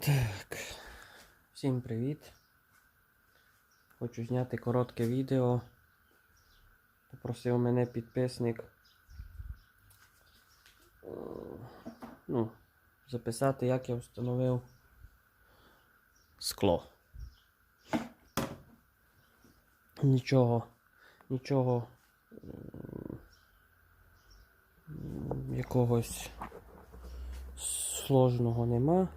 Так, всім привіт. Хочу зняти коротке відео. Попросив мене підписник е, ну, записати, як я встановив скло. Нічого, нічого якогось сложного нема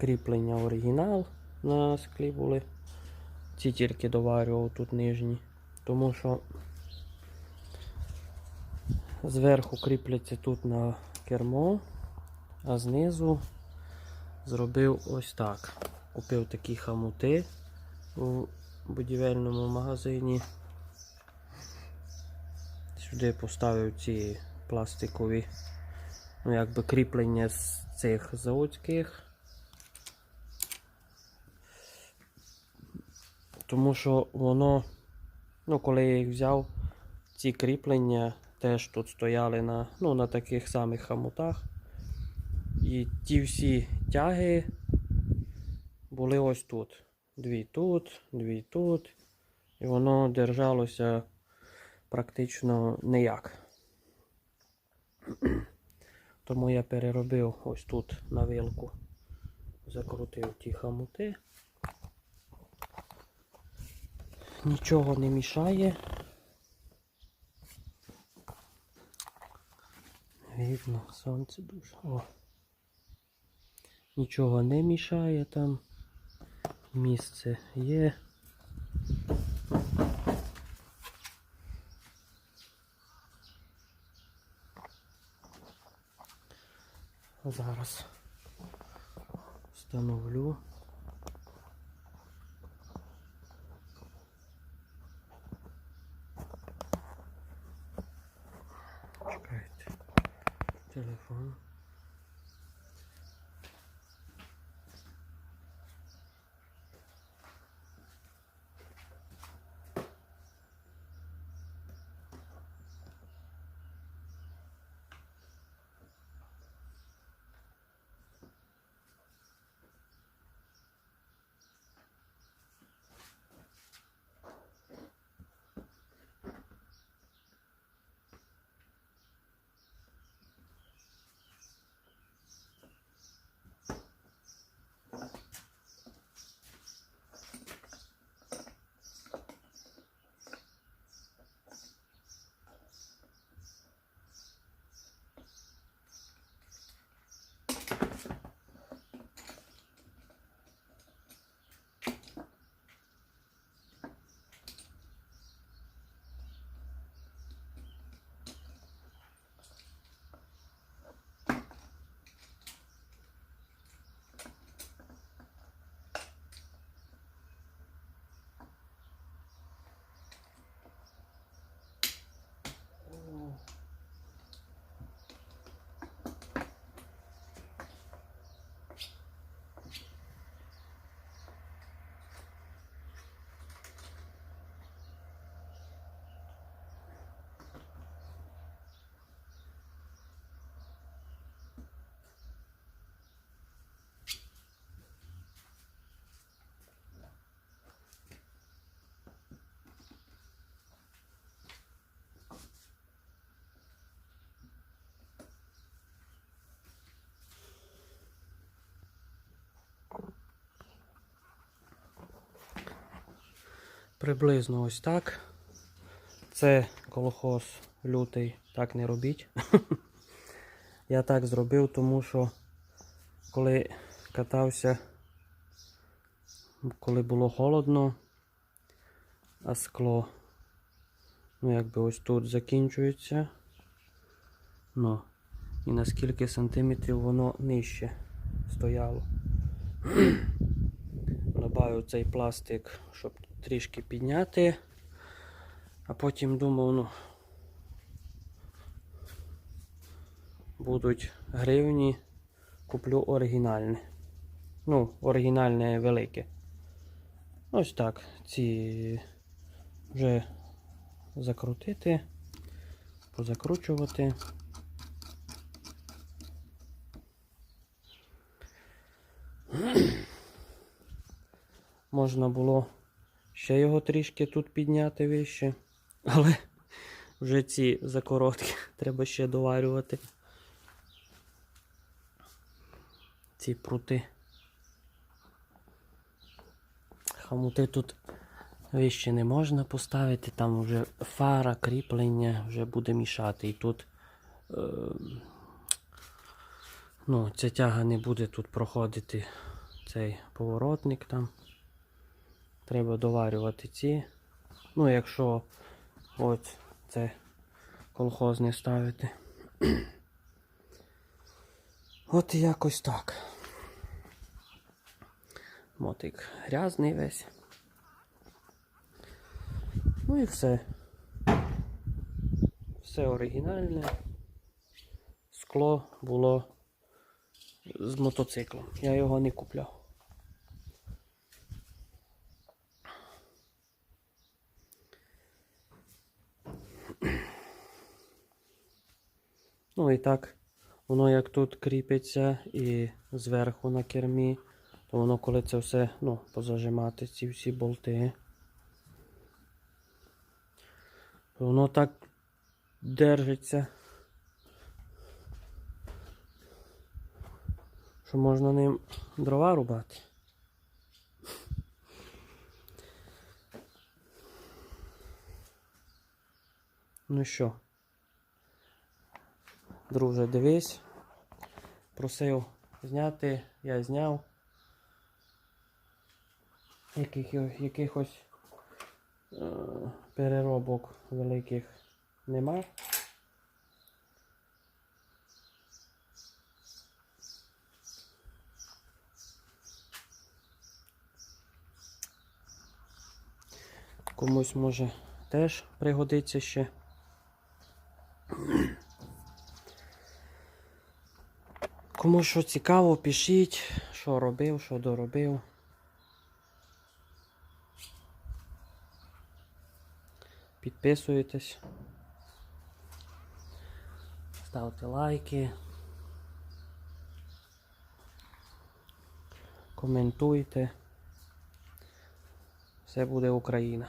кріплення оригінал на склі були. Ці тільки доварював тут нижні. Тому що зверху кріпляться тут на кермо, а знизу зробив ось так. Купив такі хамути у будівельному магазині. Сюди поставив ці пластикові, ну якби кріплення з цих заводських. Тому що воно, ну, коли я їх взяв, ці кріплення теж тут стояли на, ну, на таких самих хамутах. І ті всі тяги були ось тут. Дві тут, дві тут. І воно держалося практично ніяк. Тому я переробив ось тут на вилку. Закрутив ті хамути. Нічого не мішає. Видно, сонце дуже. О. Нічого не мішає там. Місце є. Зараз встановлю. 来了。Приблизно ось так. Це колхоз лютий, так не робіть. Я так зробив, тому що коли катався, коли було холодно, а скло, ну якби ось тут закінчується. Ну, і на скільки сантиметрів воно нижче стояло. Добавив цей пластик, щоб трішки підняти. А потім думав, ну будуть гривні, куплю оригінальне. Ну, оригінальне велике. Ось так. Ці вже закрутити, позакручувати. Можна було ще його трішки тут підняти вище, але вже ці закороткі треба ще доварювати. Ці прути. Хамути тут вище не можна поставити, там вже фара, кріплення вже буде мішати. І тут е, ну, ця тяга не буде тут проходити цей поворотник там. Треба доварювати ці. Ну, якщо от це колхозне ставити. От якось так. Мотик грязний весь. Ну і все. Все оригінальне. Скло було з мотоциклом. Я його не купляв. Ну і так, воно як тут кріпиться і зверху на кермі, то воно коли це все, ну, позажимати ці всі болти. то Воно так держиться. Що можна ним дрова рубати. Ну що? Друже, дивись. Просив зняти, я зняв. Яких, якихось е, переробок великих нема. Комусь може теж пригодиться ще. Кому що цікаво, пишіть, що робив, що доробив. Підписуйтесь. Ставте лайки. Коментуйте. Все буде Україна.